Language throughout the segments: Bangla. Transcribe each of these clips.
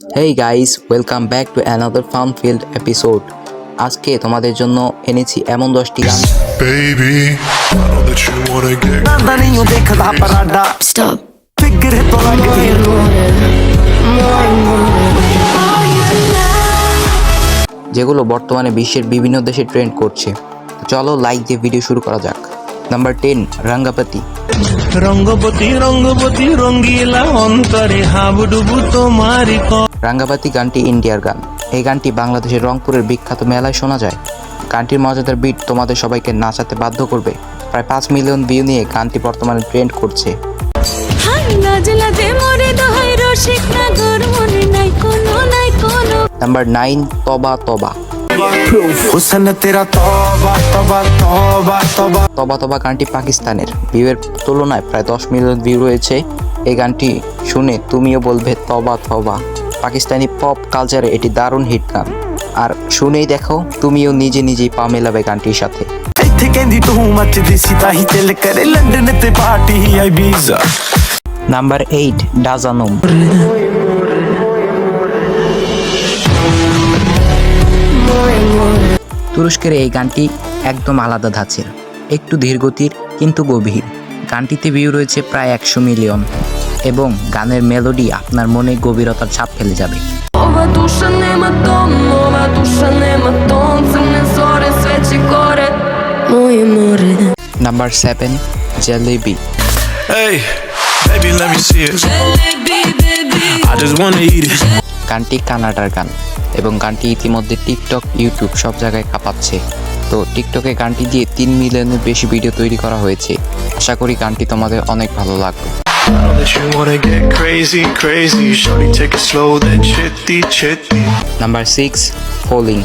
Hey guys welcome back to another fun filled episode আজকে তোমাদের জন্য এনেছি এমন দশটি গান। যেগুলো বর্তমানে বিশ্বের বিভিন্ন দেশে ট্রেন্ড করছে। চলো লাইক দিয়ে ভিডিও শুরু করা যাক। Number ten রাঙ্গাপাতি। রঙ্গপতি রঙ্গপতি রঙ্গিলা অন্তরে হাবুডুবু তোমারি রাঙ্গাবাতি গানটি ইন্ডিয়ার গান। এই গানটি বাংলাদেশের রংপুরের বিখ্যাত মেলায় শোনা যায়। গানটির মজাদার বিট তোমাদের সবাইকে নাচাতে বাধ্য করবে। প্রায় পাঁচ মিলিয়ন ভিউ নিয়ে গানটি বর্তমানে ট্রেন্ড করছে। নাম্বার নাইন তবা তবা। তবা তবা গানটি পাকিস্তানের। ভিউয়ের তুলনায় প্রায় দশ মিলিয়ন ভিউ রয়েছে। এই গানটি শুনে তুমিও বলবে তবা তবা। পাকিস্তানি পপ কালচারে এটি দারুণ হিট গান। আর শুনেই দেখো তুমিও নিজে নিজেই পা মেলাবে গানটির সাথে। নাম্বার এইট ডাজানুম তুরস্কের এই গানটি একদম আলাদা ধাঁচের। একটু ধীরগতির কিন্তু গভীর। গানটিতে ভিউ রয়েছে প্রায় একশো মিলিয়ন এবং গানের মেলোডি আপনার মনে গভীরতার ছাপ ফেলে যাবে। নাম্বার সেভেন জেলেবি গানটি কানাডার গান এবং গানটি ইতিমধ্যে টিকটক ইউটিউব সব জায়গায় কাঁপাচ্ছে। তো টিকটকে গানটি দিয়ে তিন মিলিয়নের বেশি ভিডিও তৈরি করা হয়েছে। আশা করি গানটি তোমাদের অনেক ভালো লাগবে। I know that you wanna get crazy, crazy. Shorty, take it slow, then chitty, chitty. Number six falling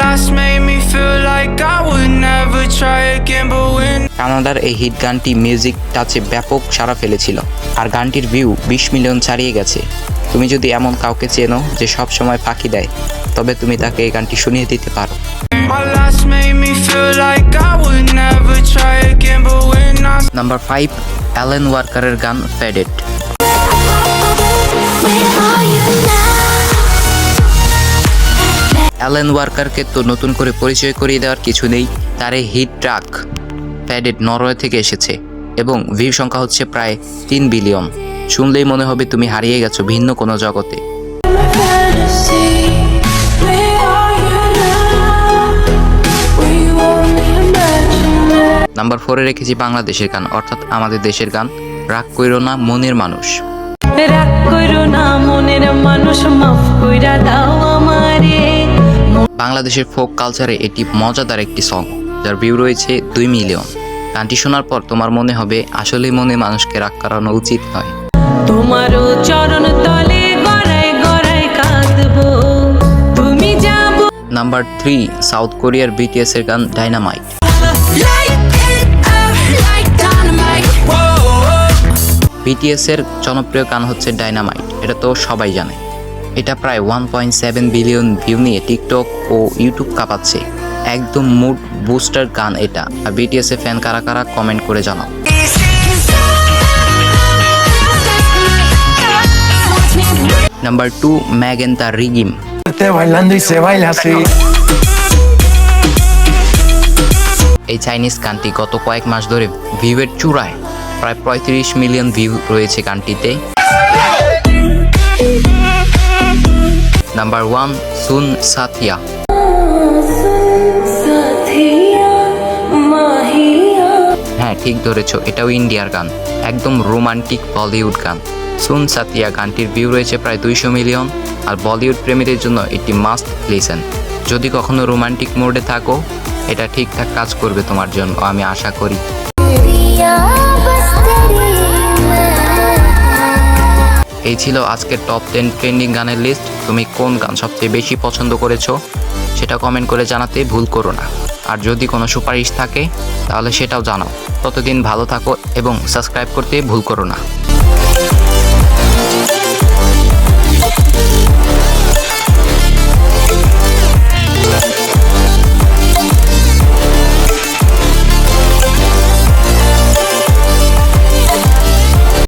Last made me feel like I would never try again, but when কানাডার এই হিট গানটি মিউজিক টাচে ব্যাপক সাড়া ফেলেছিল আর গানটির ভিউ বিশ মিলিয়ন ছাড়িয়ে গেছে তুমি যদি এমন কাউকে চেনো যে সব সময় ফাঁকি দেয় তবে তুমি তাকে এই গানটি শুনিয়ে দিতে পারো my last made me feel like I would never try again, but when I number five Alan ওয়ার্কারের গান ফেডেড অ্যালেন ওয়ার্কারকে তো নতুন করে পরিচয় করিয়ে দেওয়ার কিছু নেই, তার এই হিট ট্রাক প্যাডেড নরওয়ে থেকে এসেছে এবং ভিউ সংখ্যা হচ্ছে প্রায় তিন বিলিয়ন। শুনলেই মনে হবে তুমি হারিয়ে গেছো ভিন্ন কোনো জগতে। নাম্বার ফোরে রেখেছি বাংলাদেশের গান অর্থাৎ আমাদের দেশের গান। রাগ কইরো না মনের মানুষ। রাগ করো না মনের মানুষ মাফ কইরা দাও আমারে। বাংলাদেশের ফোক কালচারে এটি মজাদার একটি সং যার ভিউ রয়েছে দুই মিলিয়ন গানটি শোনার পর তোমার মনে হবে আসলে মনে মানুষকে রাগ করানো উচিত নয়। তোমারও চরণ তলে কাঁদবো। তুমি যাব। নাম্বার থ্রি সাউথ কোরিয়ার বিটিএস এর গান ডাইনামাইট বিটিএস এর জনপ্রিয় গান হচ্ছে ডাইনামাইট এটা তো সবাই জানে। এটা প্রায় one point seven billion view নিয়ে টিকটক ও ইউটিউব কাঁপাচ্ছে। একদম মুড বুস্টার গান এটা। আর বিটিএস এর ফ্যান কারা কারা কমেন্ট করে জানাও। নাম্বার টু ম্যাগেন তার রিগিম এই চাইনিজ গানটি গত কয়েক মাস ধরে ভিউয়ের চূড়ায়। প্রায় পঁয়ত্রিশ মিলিয়ন ভিউ রয়েছে গানটিতে। নাম্বার ওয়ান সুন সাথিয়া হ্যাঁ ঠিক ধরেছ, এটাও ইন্ডিয়ার গান, একদম রোমান্টিক বলিউড গান। সুন সাতিয়া গানটির ভিউ রয়েছে প্রায় দুইশো মিলিয়ন, আর বলিউড প্রেমীদের জন্য এটি মাস্ট লিসেন যদি কখনো রোমান্টিক মোডে থাকো, এটা ঠিকঠাক কাজ করবে তোমার জন্য, আমি আশা করি। এই ছিল আজকের টপ টেন ট্রেন্ডিং গানের লিস্ট তুমি কোন গান সবচেয়ে বেশি পছন্দ করেছ, সেটা কমেন্ট করে জানাতে ভুল করো না। আর যদি কোনো সুপারিশ থাকে, তাহলে সেটাও জানাও। ততদিন ভালো থাকো এবং সাবস্ক্রাইব করতে ভুল করো না।